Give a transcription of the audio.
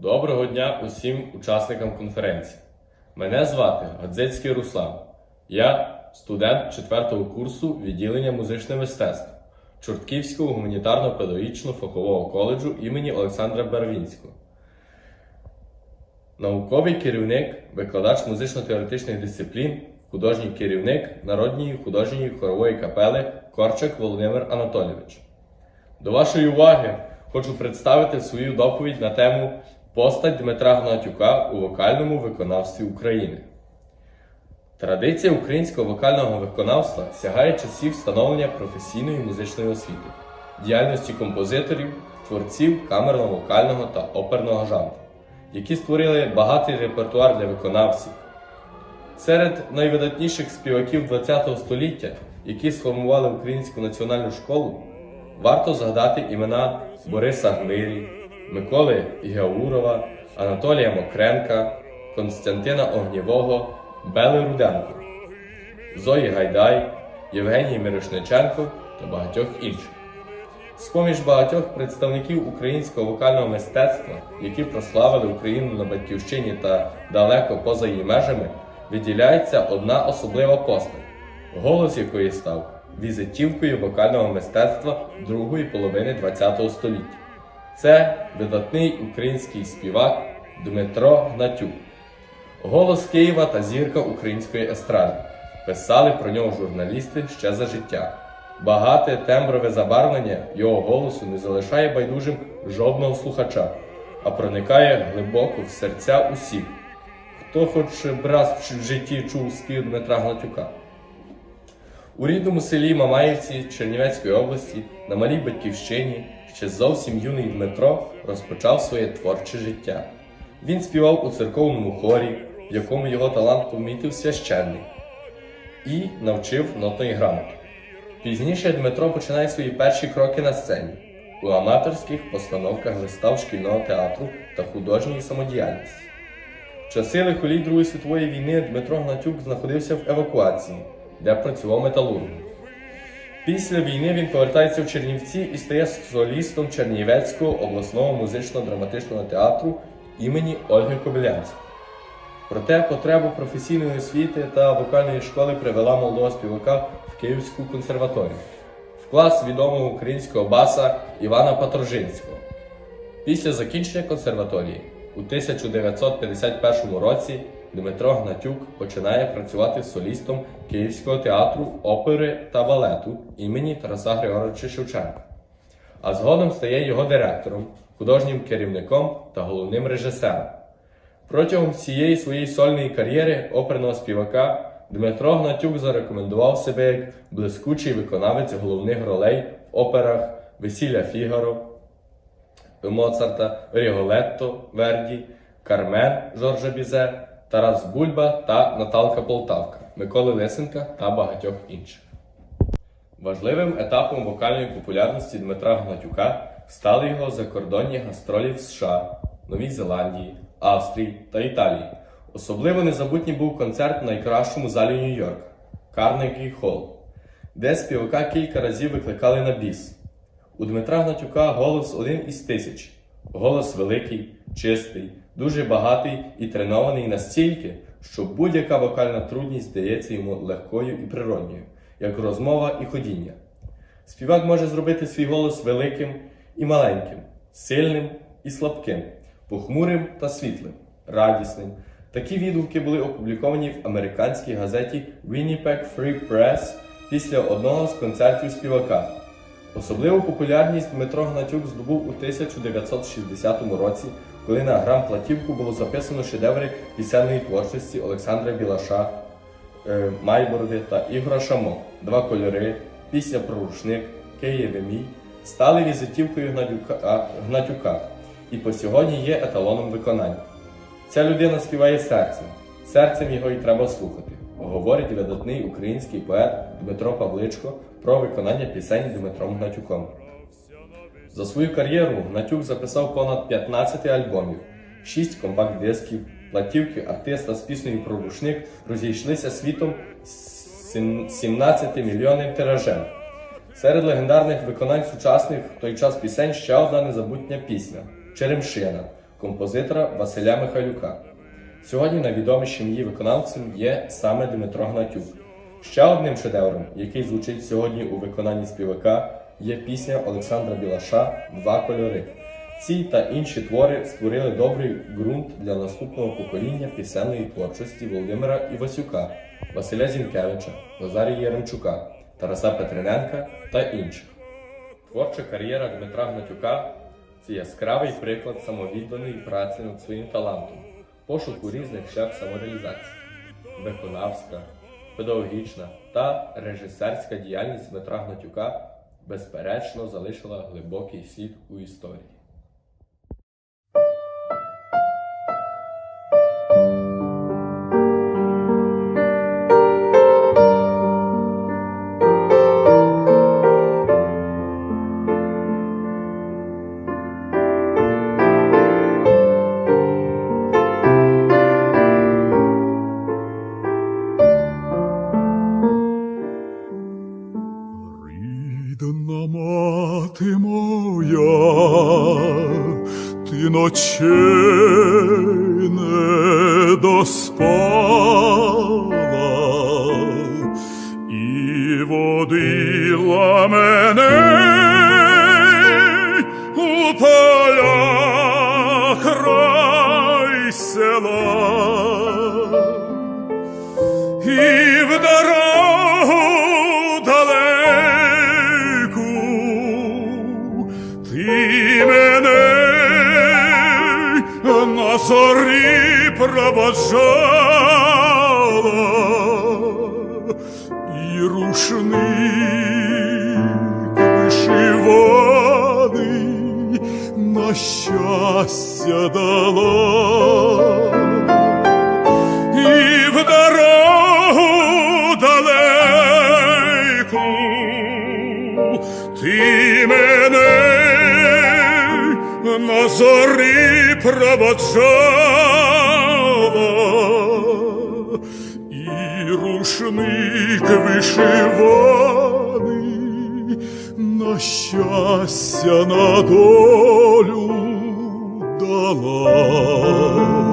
Доброго дня усім учасникам конференції. Мене звати Гадзицький Руслан. Я студент 4 курсу відділення музичне мистецтво Чортківського гуманітарно-педагогічного фахового коледжу імені Олександра Барвінського. Науковий керівник, викладач музично-теоретичних дисциплін, художній керівник Народньої художньої хорової капели Корчак Володимир Анатолійович. До вашої уваги хочу представити свою доповідь на тему Постать Дмитра Гнатюка у вокальному виконавстві України. Традиція українського вокального виконавства сягає часів становлення професійної музичної освіти, діяльності композиторів, творців камерно-вокального та оперного жанру, які створили багатий репертуар для виконавців. Серед найвидатніших співаків ХХ століття, які сформували українську національну школу, варто згадати імена Бориса Гмирі, Миколи Геаурова, Анатолія Мокренка, Константина Огнєвого, Бели Руденко, Зої Гайдай, Євгеній Мирошниченко та багатьох інших. З-поміж багатьох представників українського вокального мистецтва, які прославили Україну на батьківщині та далеко поза її межами, виділяється одна особлива постать, голос якої став візитівкою вокального мистецтва другої половини ХХ століття. Це видатний український співак Дмитро Гнатюк. Голос Києва та зірка української естради. Писали про нього журналісти ще за життя. Багате темброве забарвлення його голосу не залишає байдужим жодного слухача, а проникає глибоко в серця усіх, хто хоч раз в житті чув спів Дмитра Гнатюка. У рідному селі Мамаївці Чернівецької області на малій батьківщині ще зовсім юний Дмитро розпочав своє творче життя. Він співав у церковному хорі, в якому його талант помітив священник, і навчив нотної грамоти. Пізніше Дмитро починає свої перші кроки на сцені у аматорських постановках вистав шкільного театру та художньої самодіяльності. В часи лихоліт Другої світової війни Дмитро Гнатюк знаходився в евакуації, де працював металургом. Після війни він повертається в Чернівці і стає солістом Чернівецького обласного музично-драматичного театру імені Ольги Кобилянської. Проте потребу професійної освіти та вокальної школи привела молодого співака в Київську консерваторію, в клас відомого українського баса Івана Патрожинського. Після закінчення консерваторії у 1951 році Дмитро Гнатюк починає працювати солістом Київського театру опери та балету імені Тараса Григоровича Шевченка, а згодом стає його директором, художнім керівником та головним режисером. Протягом всієї своєї сольної кар'єри оперного співака Дмитро Гнатюк зарекомендував себе як блискучий виконавець головних ролей в операх Весілля Фігаро, Моцарта, Ріголетто Верді, Кармен Жоржа Бізе, Тарас Бульба та Наталка Полтавка, Миколи Лисенка та багатьох інших. Важливим етапом вокальної популярності Дмитра Гнатюка стали його закордонні гастролі в США, Новій Зеландії, Австрії та Італії. Особливо незабутній був концерт в найкращому залі Нью-Йорка Карнегі Холл, де співака кілька разів викликали на біс. У Дмитра Гнатюка голос один із тисяч. Голос великий, чистий, дуже багатий і тренований настільки, що будь-яка вокальна трудність здається йому легкою і природньою, як розмова і ходіння. Співак може зробити свій голос великим і маленьким, сильним і слабким, похмурим та світлим, радісним. Такі відгуки були опубліковані в американській газеті Winnipeg Free Press після одного з концертів співака. Особливу популярність Дмитро Гнатюк здобув у 1960 році, коли на грам-платівку було записано шедеври пісенної творчості Олександра Білаша, е, Майбороди та Ігора Шамо, Два кольори, Пісня про рушник, Києве мій стали візитівкою Гнатюка, Гнатюка. І по сьогодні є еталоном виконання. Ця людина співає серцем, серцем його і треба слухати, говорить видатний український поет Дмитро Павличко про виконання пісень Дмитром Гнатюком. За свою кар'єру Гнатюк записав понад 15 альбомів, 6 компакт-дисків, платівки артиста з піснею про рушник розійшлися світом 17 мільйонним тиражем. Серед легендарних виконань сучасних в той час пісень ще одна незабутня пісня Черемшина композитора Василя Михайлюка. Сьогодні найвідомішим її виконавцем є саме Дмитро Гнатюк. Ще одним шедевром, який звучить сьогодні у виконанні співака, є пісня Олександра Білаша Два кольори. Ці та інші твори створили добрий ґрунт для наступного покоління пісенної творчості Володимира Івасюка, Василя Зінкевича, Назарія Яремчука, Тараса Петриненка та інших. Творча кар'єра Дмитра Гнатюка це яскравий приклад самовідданої праці над своїм талантом, пошуку різних шлях самореалізації, виконавська, педагогічна та режисерська діяльність Дмитра Гнатюка безперечно залишила глибокий слід у історії. Рідна мати моя, ти ночей не доспала і водила мене у поля край села проводжала і рушник вишиваний на щастя дала. Ти мене на зорі проводжала рушник вишиваний на щастя на долю дала.